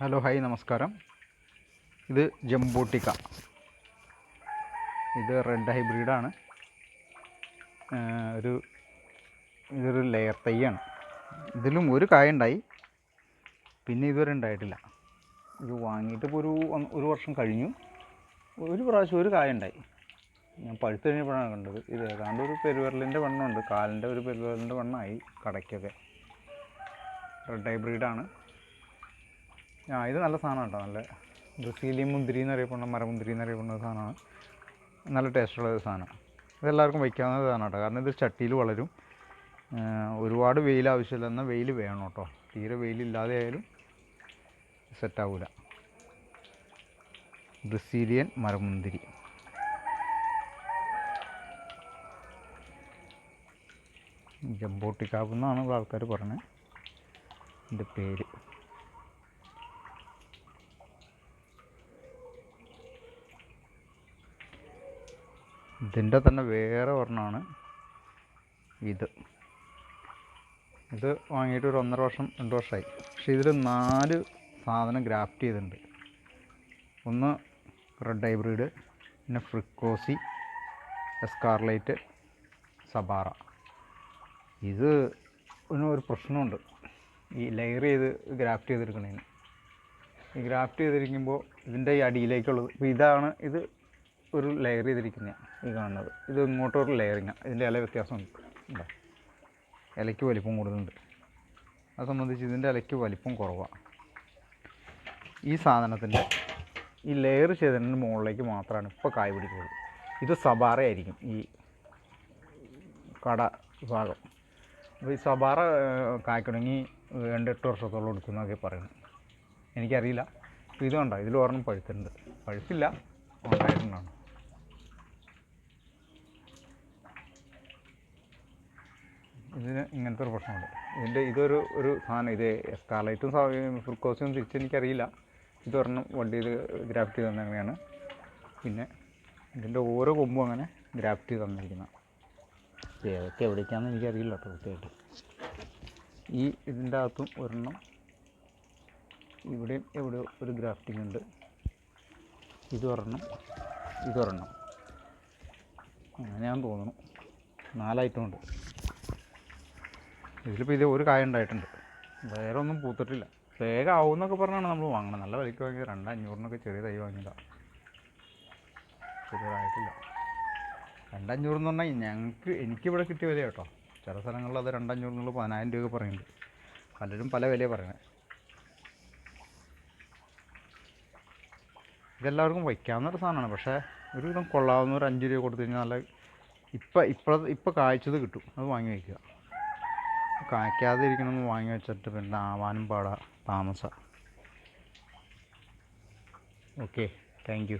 Hello hi നമസ്കാരം. ഇത് ജംബൂട്ടിക്ക. ഇത് റെഡ് ഹൈബ്രിഡാണ്. ഒരു ഇതൊരു ലെയർ തൈയാണ്. ഇതിലും ഒരു കായ ഉണ്ടായി പിന്നെ ഇതുവരെ ഉണ്ടായിട്ടില്ല. ഇത് വാങ്ങിയിട്ട് ഇപ്പോൾ ഒരു ഒരു വർഷം കഴിഞ്ഞു. ഒരു പ്രാവശ്യം ഒരു കായ ഉണ്ടായി ഞാൻ പഴുത്ത് കഴിഞ്ഞപ്പോഴാണ് കണ്ടത്. ഇത് ഏതാണ്ട് ഒരു പെരുവിരലിന്റെ വണ്ണമുണ്ട്. കാലിന്റെ ഒരു പെരുവിരലിന്റെ വണ്ണമായി കടയ്ക്കൊക്കെ. റെഡ് ഹൈബ്രിഡാണ്. ആ ഇത് നല്ല സാധനമാണ് കേട്ടോ നല്ല ബ്രസീലിയൻ മുന്തിരി എന്നറിയപ്പെടുന്ന മരമുന്തിരി എന്നറിയപ്പെടുന്ന സാധനമാണ്. നല്ല ടേസ്റ്റുള്ള ഒരു സാധനമാണ് ഇതെല്ലാവർക്കും വയ്ക്കാവുന്ന സാധനം കേട്ടോ കാരണം ഇത് ചട്ടിയിൽ വളരും. ഒരുപാട് വെയിൽ ആവശ്യമില്ല എന്നാൽ വെയിൽ വേണം കേട്ടോ. തീരെ വെയിലില്ലാതെ ആയാലും സെറ്റാവില്ല ബ്രസീലിയൻ മരമുന്തിരി. ജമ്പോട്ടിക്കാവ് എന്നാണ് ഇവിടെ ആൾക്കാർ പറഞ്ഞത് എന്റെ പേര്. ഇതിന്റെ തന്നെ വേറെ ഒരെണ്ണമാണ്. ഇത്. ഇത് വാങ്ങിയിട്ട് ഒരു ഒന്നര വർഷം രണ്ട് വർഷമായി. പക്ഷേ ഇതിൽ നാല് സാധനം ഗ്രാഫ്റ്റ് ചെയ്തിട്ടുണ്ട്. ഒന്ന് റെഡ് ഹൈബ്രിഡ് പിന്നെ ഫ്രിക്കോസി എസ്കാർലൈറ്റ് സബാറ. ഇത് ഒരു പ്രശ്നമുണ്ട്. ഈ ലെയർ ചെയ്ത് ഗ്രാഫ്റ്റ് ചെയ്തെടുക്കണേന്. ഈ ഗ്രാഫ്റ്റ് ചെയ്തിരിക്കുമ്പോൾ ഇതിന്റെ ഈ അടിയിലേക്കുള്ളത്. ഇപ്പോൾ ഇതാണ് ഇത് ഒരു ലെയർ ചെയ്തിരിക്കുന്ന ഈ കാണുന്നത്. ഇത് ഇങ്ങോട്ടൊരു ലെയറിങ് ഇതിന്റെ ഇല വ്യത്യാസമുണ്ട് ഉണ്ടോ. ഇലയ്ക്ക് വലിപ്പം കൂടുതലുണ്ട്. അത് സംബന്ധിച്ച് ഇതിന്റെ ഇലയ്ക്ക് വലിപ്പം കുറവാണ് ഈ സാധനത്തിന്റെ ഈ ലെയർ ചെയ്തതിന് മുകളിലേക്ക് മാത്രമാണ് ഇപ്പോൾ കായ് പിടിക്കുന്നത്. ഇത് സബാറ ആയിരിക്കും ഈ കട ഭാഗം. അപ്പോൾ ഈ സബാറ കായ്ക്കണമെങ്കിൽ രണ്ട് എട്ട് വർഷത്തോളം എടുക്കുന്നതൊക്കെ പറയുന്നു. എനിക്കറിയില്ല. അപ്പോൾ ഇത് കണ്ടോ ഇതിൽ ഒരെണ്ണം പഴുത്തുണ്ട് പഴുത്തില്ല. ഉണ്ടായിട്ടുണ്ടാണ്. ഇതിന് ഇങ്ങനത്തെ ഒരു പ്രശ്നമുണ്ട്. ഇതിന്റെ ഇതൊരു ഒരു സാധനം ഇത് എസ്കാലൈറ്റും ഫ്രുക്കോസും തിരിച്ച് എനിക്കറിയില്ല. ഇതൊരെണ്ണം വണ്ടി ഇത് ഗ്രാഫ്റ്റ് ചെയ്ത് തന്നങ്ങനെയാണ്. പിന്നെ ഇതിന്റെ ഓരോ കൊമ്പും അങ്ങനെ ഗ്രാഫ്റ്റ് ചെയ്ത് തന്നിരിക്കുന്ന. ഏതൊക്കെ എവിടേക്കാണെന്ന് എനിക്കറിയില്ല കേട്ടോ കൃത്യമായിട്ട്. ഈ ഇതിന്റെ അകത്തും ഒരെണ്ണം ഇവിടെയും എവിടെയോ ഒരു ഗ്രാഫ്റ്റിംഗ് ഉണ്ട്. ഇതൊരെണ്ണം ഇതൊരെണ്ണം. അങ്ങനെയാന്ന് തോന്നുന്നു. നാലായിട്ടുമുണ്ട് ഇതിലിപ്പോൾ ഇത് ഒരു കായ ഉണ്ടായിട്ടുണ്ട്. വേറെ ഒന്നും പൂത്തിട്ടില്ല. വേഗം ആവുമെന്നൊക്കെ പറഞ്ഞാണ് നമ്മൾ വാങ്ങണം നല്ല വിലയ്ക്ക് വാങ്ങിയത്. രണ്ടഞ്ഞൂറിനൊക്കെ ചെറിയ തൈ വാങ്ങിയതാണ് ചെറിയതായിട്ടില്ല. രണ്ടഞ്ഞൂറ് എന്ന് പറഞ്ഞാൽ ഞങ്ങൾക്ക് എനിക്കിവിടെ കിട്ടിയ വില കേട്ടോ. ചില സ്ഥലങ്ങളിൽ അത് രണ്ടഞ്ഞൂറിനുള്ള പതിനായിരം രൂപ പറയുന്നുണ്ട്. പലരും പല വിലയാണ് പറയുന്നത് ഇതെല്ലാവർക്കും വയ്ക്കാവുന്ന ഒരു സാധനമാണ്. പക്ഷേ ഒരു വിധം കൊള്ളാവുന്ന ഒരു അഞ്ച് രൂപ കൊടുത്തു കഴിഞ്ഞാൽ നല്ല ഇപ്പം ഇപ്പോൾ ഇപ്പം കായ്ച്ചത് കിട്ടും. അത് വാങ്ങി വയ്ക്കുക. കായ്ക്കാതെ ഇരിക്കണമെന്ന് വാങ്ങി വെച്ചിട്ട് പിന്നെ ആവാനും പാടാ താമസ. ഓക്കെ. Thank you.